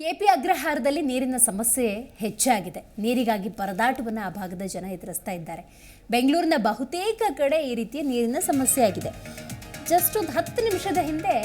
KP ಅಗ್ರಹಾರದಲ್ಲಿ ನೀರಿನ ಸಮಸ್ಯೆ ಹೆಚ್ಚಾಗಿದೆ. ನೀರಿಗಾಗಿ ಪರದಾಟವನ್ನು ಆ ಭಾಗದ ಜನ ಎದುರಿಸ್ತಾ ಇದ್ದಾರೆ. ಬೆಂಗಳೂರಿನ ಬಹುತೇಕ ಕಡೆ ಈ ರೀತಿಯ ನೀರಿನ ಸಮಸ್ಯೆ ಆಗಿದೆ. ಜಸ್ಟ್ ಒಂದು ಹತ್ತು ನಿಮಿಷದ ಹಿಂದೆ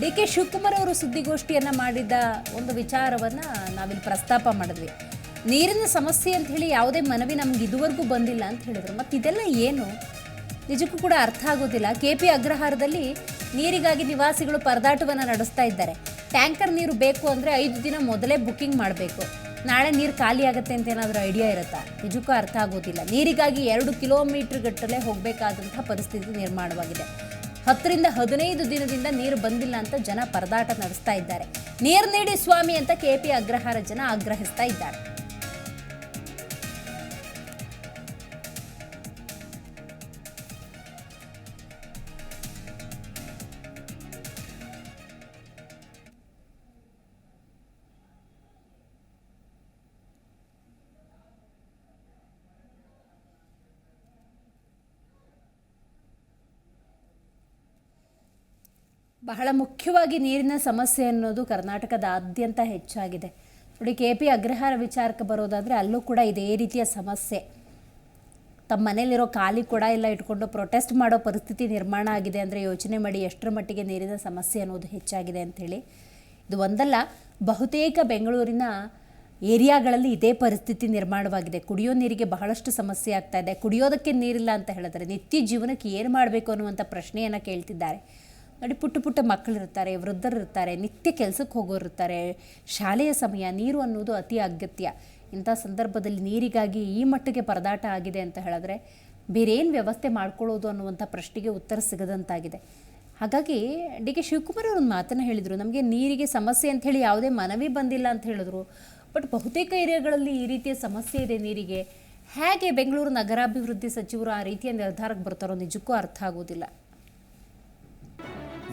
ಡಿ ಕೆ ಶಿವಕುಮಾರ್ ಅವರು ಸುದ್ದಿಗೋಷ್ಠಿಯನ್ನು ಮಾಡಿದ ಒಂದು ವಿಚಾರವನ್ನು ನಾವಿಲ್ಲಿ ಪ್ರಸ್ತಾಪ ಮಾಡಿದ್ವಿ. ನೀರಿನ ಸಮಸ್ಯೆ ಅಂತ ಹೇಳಿ ಯಾವುದೇ ಮನವಿ ನಮ್ಗೆ ಇದುವರೆಗೂ ಬಂದಿಲ್ಲ ಅಂತ ಹೇಳಿದ್ರು. ಮತ್ತು ಇದೆಲ್ಲ ಏನು? ನಿಜಕ್ಕೂ ಕೂಡ ಅರ್ಥ ಆಗೋದಿಲ್ಲ. ಕೆ ಪಿ ಅಗ್ರಹಾರದಲ್ಲಿ ನೀರಿಗಾಗಿ ನಿವಾಸಿಗಳು ಪರದಾಟವನ್ನು ನಡೆಸ್ತಾ ಇದ್ದಾರೆ. ಟ್ಯಾಂಕರ್ ನೀರು ಬೇಕು ಅಂದರೆ ಐದು ದಿನ ಮೊದಲೇ ಬುಕ್ಕಿಂಗ್ ಮಾಡಬೇಕು. ನಾಳೆ ನೀರು ಖಾಲಿ ಆಗುತ್ತೆ ಅಂತ ಏನಾದರೂ ಐಡಿಯಾ ಇರುತ್ತಾ? ನಿಜಕ್ಕೂ ಅರ್ಥ ಆಗೋದಿಲ್ಲ. ನೀರಿಗಾಗಿ ಎರಡು ಕಿಲೋಮೀಟರ್ ಗಟ್ಟಲೆ ಹೋಗಬೇಕಾದಂಥ ಪರಿಸ್ಥಿತಿ ನಿರ್ಮಾಣವಾಗಿದೆ. ಹತ್ತರಿಂದ ಹದಿನೈದು ದಿನದಿಂದ ನೀರು ಬಂದಿಲ್ಲ ಅಂತ ಜನ ಪರದಾಟ ನಡೆಸ್ತಾ ಇದ್ದಾರೆ. ನೀರು ನೀಡಿ ಸ್ವಾಮಿ ಅಂತ ಕೆ ಪಿ ಅಗ್ರಹಾರ ಜನ ಆಗ್ರಹಿಸ್ತಾ ಇದ್ದಾರೆ. ಬಹಳ ಮುಖ್ಯವಾಗಿ ನೀರಿನ ಸಮಸ್ಯೆ ಅನ್ನೋದು ಕರ್ನಾಟಕದಾದ್ಯಂತ ಹೆಚ್ಚಾಗಿದೆ. ನೋಡಿ, ಕೆ ಪಿ ಅಗ್ರಹಾರ ವಿಚಾರಕ್ಕೆ ಬರೋದಾದರೆ ಅಲ್ಲೂ ಕೂಡ ಇದೇ ರೀತಿಯ ಸಮಸ್ಯೆ. ತಮ್ಮ ಮನೇಲಿರೋ ಖಾಲಿ ಕೂಡ ಎಲ್ಲ ಇಟ್ಕೊಂಡು ಪ್ರೊಟೆಸ್ಟ್ ಮಾಡೋ ಪರಿಸ್ಥಿತಿ ನಿರ್ಮಾಣ ಆಗಿದೆ ಅಂದರೆ ಯೋಚನೆ ಮಾಡಿ ಎಷ್ಟರ ಮಟ್ಟಿಗೆ ನೀರಿನ ಸಮಸ್ಯೆ ಅನ್ನೋದು ಹೆಚ್ಚಾಗಿದೆ ಅಂಥೇಳಿ ಇದು ಒಂದಲ್ಲ, ಬಹುತೇಕ ಬೆಂಗಳೂರಿನ ಏರಿಯಾಗಳಲ್ಲಿ ಇದೇ ಪರಿಸ್ಥಿತಿ ನಿರ್ಮಾಣವಾಗಿದೆ. ಕುಡಿಯೋ ನೀರಿಗೆ ಬಹಳಷ್ಟು ಸಮಸ್ಯೆ ಆಗ್ತಾ ಇದೆ. ಕುಡಿಯೋದಕ್ಕೆ ನೀರಿಲ್ಲ ಅಂತ ಹೇಳಿದ್ರೆ ನಿತ್ಯ ಜೀವನಕ್ಕೆ ಏನು ಮಾಡಬೇಕು ಅನ್ನುವಂಥ ಪ್ರಶ್ನೆಯನ್ನು ಕೇಳ್ತಿದ್ದಾರೆ. ನೋಡಿ, ಪುಟ್ಟ ಪುಟ್ಟ ಮಕ್ಕಳಿರ್ತಾರೆ ವೃದ್ಧರಿರ್ತಾರೆ ನಿತ್ಯ ಕೆಲಸಕ್ಕೆ ಹೋಗೋರು ಇರ್ತಾರೆ. ಶಾಲೆಯ ಸಮಯ, ನೀರು ಅನ್ನೋದು ಅತಿ ಅಗತ್ಯ. ಇಂಥ ಸಂದರ್ಭದಲ್ಲಿ ನೀರಿಗಾಗಿ ಈ ಮಟ್ಟಿಗೆ ಪರದಾಟ ಆಗಿದೆ ಅಂತ ಹೇಳಿದ್ರೆ, ಬೇರೇನು ವ್ಯವಸ್ಥೆ ಮಾಡ್ಕೊಳ್ಳೋದು ಅನ್ನುವಂಥ ಪ್ರಶ್ನೆಗೆ ಉತ್ತರ ಸಿಗದಂತಾಗಿದೆ. ಹಾಗಾಗಿ ಡಿ ಕೆ ಶಿವಕುಮಾರ್ ಅವರು ಒಂದು ಮಾತನ್ನು ಹೇಳಿದರು, ನಮಗೆ ನೀರಿಗೆ ಸಮಸ್ಯೆ ಅಂಥೇಳಿ ಯಾವುದೇ ಮನವಿ ಬಂದಿಲ್ಲ ಅಂತ ಹೇಳಿದ್ರು. ಬಟ್ ಬಹುತೇಕ ಏರಿಯಾಗಳಲ್ಲಿ ಈ ರೀತಿಯ ಸಮಸ್ಯೆ ಇದೆ ನೀರಿಗೆ. ಹೇಗೆ ಬೆಂಗಳೂರು ನಗರಾಭಿವೃದ್ಧಿ ಸಚಿವರು ಆ ರೀತಿಯ ನಿರ್ಧಾರಕ್ಕೆ ಬರ್ತಾರೋ ನಿಜಕ್ಕೂ ಅರ್ಥ ಆಗೋದಿಲ್ಲ.